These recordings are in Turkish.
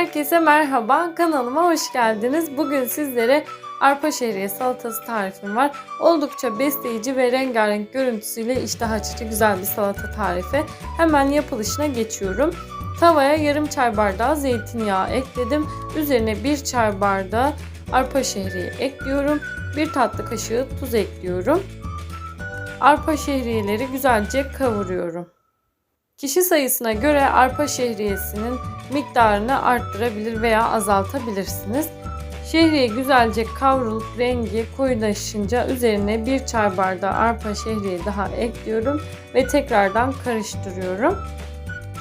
Herkese merhaba, kanalıma hoş geldiniz. Bugün sizlere arpa şehriye salatası tarifim var. Oldukça besleyici ve rengarenk görüntüsüyle iştah açıcı güzel bir salata tarifi. Hemen yapılışına geçiyorum. Tavaya yarım çay bardağı zeytinyağı ekledim. Üzerine bir çay bardağı arpa şehriye ekliyorum. Bir tatlı kaşığı tuz ekliyorum. Arpa şehriyeleri güzelce kavuruyorum. Kişi sayısına göre arpa şehriyesinin miktarını arttırabilir veya azaltabilirsiniz. Şehriye güzelce kavrulup rengi koyulaşınca üzerine bir çay bardağı arpa şehriye daha ekliyorum ve tekrardan karıştırıyorum.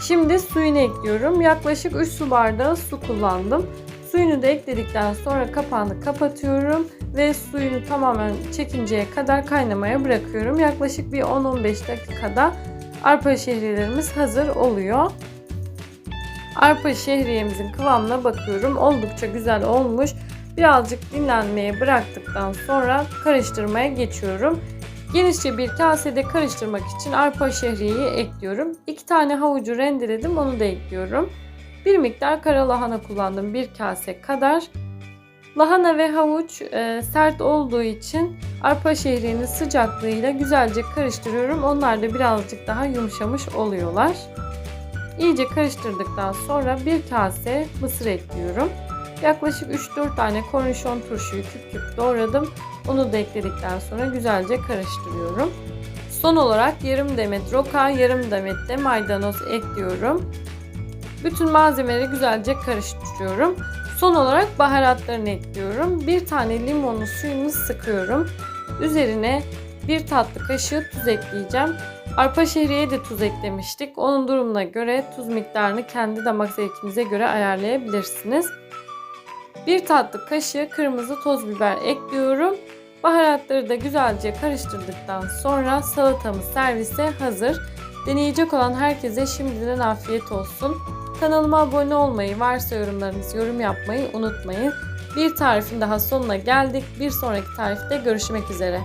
Şimdi suyunu ekliyorum. Yaklaşık 3 su bardağı su kullandım. Suyunu da ekledikten sonra kapağını kapatıyorum ve suyunu tamamen çekinceye kadar kaynamaya bırakıyorum. Yaklaşık bir 10-15 dakikada arpa şehriyelerimiz hazır oluyor. Arpa şehriyemizin kıvamına bakıyorum. Oldukça güzel olmuş. Birazcık dinlenmeye bıraktıktan sonra karıştırmaya geçiyorum. Genişçe bir kasede karıştırmak için arpa şehriyeyi ekliyorum. 2 tane havucu rendeledim onu da ekliyorum. Bir miktar kara lahana kullandım bir kase kadar. Lahana ve havuç e, sert olduğu için arpa şehriyenin sıcaklığıyla güzelce karıştırıyorum. Onlar da birazcık daha yumuşamış oluyorlar. İyice karıştırdıktan sonra bir kase mısır ekliyorum. Yaklaşık 3-4 tane kornişon turşuyu küp küp doğradım. Onu da ekledikten sonra güzelce karıştırıyorum. Son olarak yarım demet roka, yarım demet de maydanoz ekliyorum. Bütün malzemeleri güzelce karıştırıyorum. Son olarak baharatlarını ekliyorum. Bir tane limonlu suyunu sıkıyorum. Üzerine bir tatlı kaşığı tuz ekleyeceğim. Arpa şehriyeye de tuz eklemiştik. Onun durumuna göre tuz miktarını kendi damak zevkinize göre ayarlayabilirsiniz. Bir tatlı kaşığı kırmızı toz biber ekliyorum. Baharatları da güzelce karıştırdıktan sonra salatamız servise hazır. Deneyecek olan herkese şimdiden afiyet olsun. Kanalıma abone olmayı, varsa yorumlarınızı yorum yapmayı unutmayın. Bir tarifin daha sonuna geldik. Bir sonraki tarifte görüşmek üzere.